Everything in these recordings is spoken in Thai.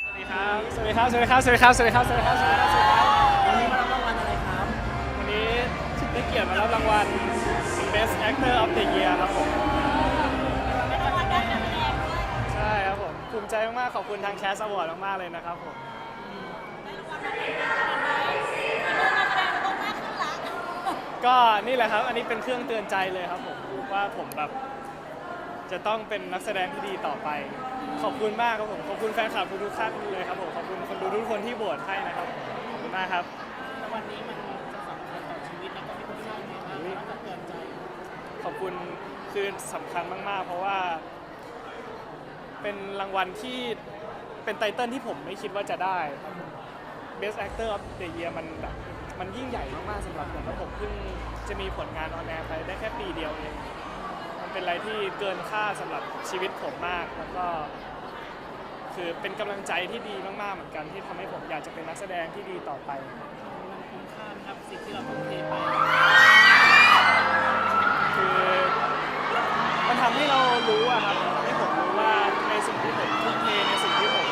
สวัสดีครับ สวัสดีครับ สวัสดีครับ สวัสดีครับ สวัสดีครับ สวัสดีครับวันนี้มารับรางวัลอะไรครับ วันนี้ชุดได้เกียรติมารับรางวัล Best Actor of the Year ครับผม ใช่ครับผม ภูมิใจมากๆ ขอบคุณทางแคสอวอร์ดมากๆ เลยนะครับผม ก็นี่แหละครับ อันนี้เป็นเครื่องเตือนใจเลยครับผมว่าผมแบบ จะต้องเป็นนักแสดงที่ดีต่อไป ขอบคุณมากครับผม ขอบคุณแฟนคลับทุกๆท่านเลยครับผม ขอบคุณคนดูทุกคนที่โหวตให้นะครับ ขอบคุณมากครับ วันนี้มันจะสำคัญต่อชีวิตแล้วก็มีคุณค่าไหมครับแล้วก็เตือนใจ ขอบคุณคือสำคัญมากๆ เพราะว่า เป็นรางวัลที่เป็นไตเติ้ลที่ผมไม่คิดว่าจะได้ Best Actor of the Year มันแบบมันยิ่งใหญ่มากๆสำหรับผมแล้วผมเพิ่งจะมีผลงานออนแอร์ไปได้แค่ปีเดียวเองมัน เป็นอะไรที่เกินค่าสำหรับชีวิตผมมาก แล้วก็คือเป็นกำลังใจที่ดีมากๆเหมือนกันที่ทำให้ผมอยากจะเป็นนักแสดงที่ดีต่อไป มันคุ้มค่าไหมครับสิ่งที่เราทุ่มเทไปคือมันทำให้เรารู้อะครับทำให้ผมรู้ว่าในสิ่งที่ผมทุ่มเทในสิ่งที่ผม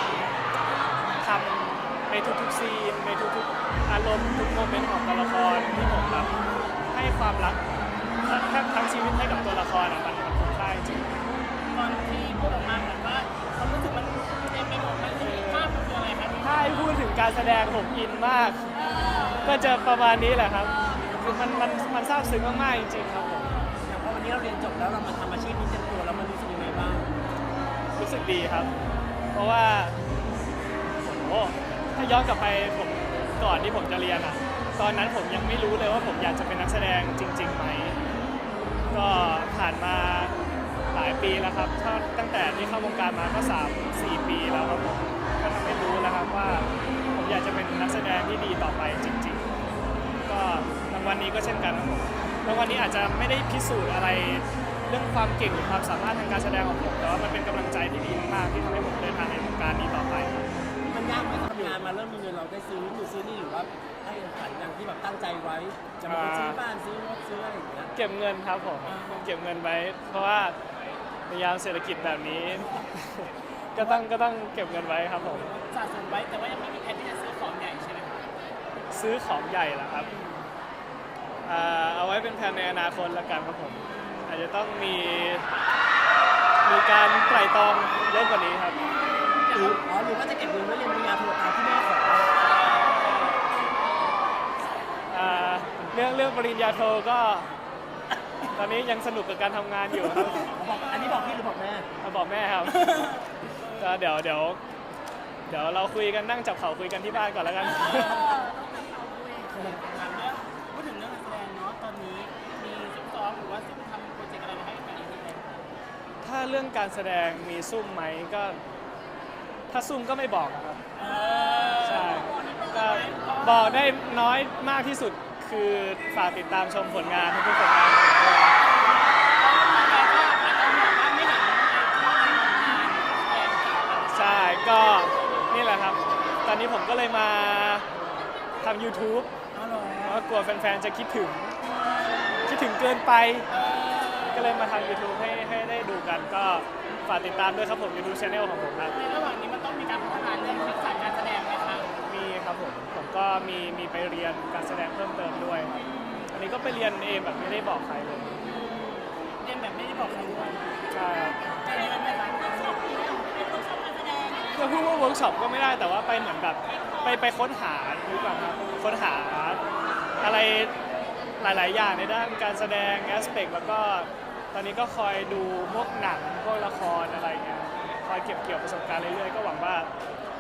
ทำในทุกๆซีนในทุกๆอารมณ์ทุกโมเมนต์ของตัวละครที่ผมแบบให้ความรัก แทบทั้งชีวิตให้กับตัวละครอะมันมันคุ้มค่าจริงตอนที่พูดออกมาแบบว่าความรู้สึกมันเต็มไปหมดมันคือภาพมันคืออะไรครับถ้าให้พูดถึงการแสดงผมอินมาก ก็จะประมาณนี้แหละครับคือมันมันมันซาบซึ้งมากๆจริงๆครับผมอย่างพอวันนี้เราเรียนจบแล้วเรามาทำอาชีพนี้เต็มตัวแล้วมันรู้สึกยังไงบ้างรู้สึกดีครับ เพราะว่าโอ้ถ้าย้อนกลับไปผมก่อนที่ผมจะเรียนอะ ตอนนั้นผมยังไม่รู้เลยว่าผมอยากจะเป็นนักแสดงจริงๆไหม ก็ผ่านมาหลายปีแล้วครับถ้าตั้งแต่ที่เข้าวงการมาก็ 3 4 ปีแล้วครับผมก็ทำให้รู้แล้วครับว่า ผมอยากจะเป็นนักแสดงที่ดีต่อไปจริง ๆ ก็รางวัลนี้ก็เช่นกันครับผมรางวัลนี้อาจจะไม่ได้พิสูจน์อะไรเรื่องความเก่งหรือความสามารถทางการแสดงของผมแต่ว่ามันเป็นกำลังใจที่ดีมากๆที่ทำให้ผมเดินทางในวงการนี้ต่อไปมัน ยากไหมทำงานมาเริ่มมีเงินเราได้ซื้อหรือซื้อนี่หรือว่าให้ขันอย่างที่แบบตั้งใจไว้ จะมาซื้อบ้านซื้อรถซื้ออะไรอย่างเงี้ย เก็บเงินครับผมเก็บเงินไว้ เพราะว่าในยามเศรษฐกิจแบบนี้ ก็ต้องก็ต้องเก็บเงินไว้ครับผมสะสมไว้แต่ว่ายังไม่มีแผนที่จะซื้อของใหญ่ใช่ไหมครับซื้อของใหญ่เหรอครับอ่าเอาไว้เป็นแผนในอนาคตละกันครับผม อาจจะต้องมีมีการไตร่ตรองเยอะกว่านี้ครับ หรืออ๋อหรือว่าจะเก็บเงินไว้เรียนปริญญาโทตามที่แม่ขออ่าเรื่องเรื่องปริญญาโทก็ ตอนนี้ยังสนุกกับการทำงานอยู่ครับบอกอันนี้บอกพี่หรือบอกแม่ มาบอกแม่ครับก็เดี๋ยวเดี๋ยวเดี๋ยวเราคุยกันนั่งจับเข่าคุยกันที่บ้านก่อนแล้วกัน ถามเรื่องพูดถึงเรื่องการแสดงเนาะตอนนี้มีซุ่มซ้อมหรือว่าซุ่มทำโปรเจกต์อะไรให้กับอีกทีไหมถ้าเรื่องการแสดงมีซุ่มไหมก็ ถ้าซุ่มก็ไม่บอกอะครับใช่ก็บอกได้น้อยมากที่สุดคือฝากติดตามชมผลงานทุกๆผลงานของผมด้วยแต่ก็อาจจะบอกว่าไม่เห็นในที่ทำงานแสดงจากใช่ ก็นี่แหละครับ ตอนนี้ผมก็เลยมาทำ YouTube อ๋อเหรอเพราะว่ากลัวแฟนๆ จะคิดถึง คิดถึงเกินไป ก็เลยมาทำ YouTube ให้ให้ได้ดูกันก็ ฝากติดตามด้วยครับผม YouTube Channel ของผมครับ ในระหว่างนี้มันต้องมีการพัฒนาเรื่องทักษะการแสดงไหมคะมีครับผม ผมก็มีมีไปเรียนการแสดงเพิ่มเติมด้วยครับอันนี้ก็ไปเรียนเองแบบไม่ได้บอกใครเลย เรียนแบบไม่ได้บอกใครด้วยใช่ครับจะเรียนไหมคะจะพูดว่าเวิร์กช็อปก็ไม่ได้แต่ว่าไปเหมือนแบบไปไปค้นหาดีกว่าครับค้นหาอะไรหลาย ๆ อย่างในด้านการแสดงแอสเปกแล้วก็ ตอนนี้ก็คอยดูพวกหนังพวกละครอะไรเงี้ยคอยเก็บเกี่ยวประสบการณ์เรื่อยๆ ก็หวังว่า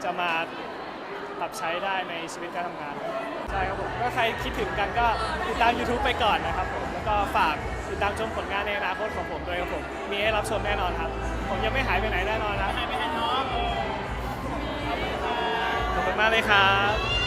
จะมาปรับใช้ได้ในชีวิตการทำงานใช่ครับผมก็ใครคิดถึงกันก็ติดตาม YouTube ไปก่อนนะครับผมแล้วก็ฝากติดตามชมผลงานในอนาคตของผมด้วยครับผมมีให้รับชมแน่นอนครับ ผมยังไม่หายไปไหนแน่นอนนะหายไปไหนเนาะขอบคุณมากเลยครับ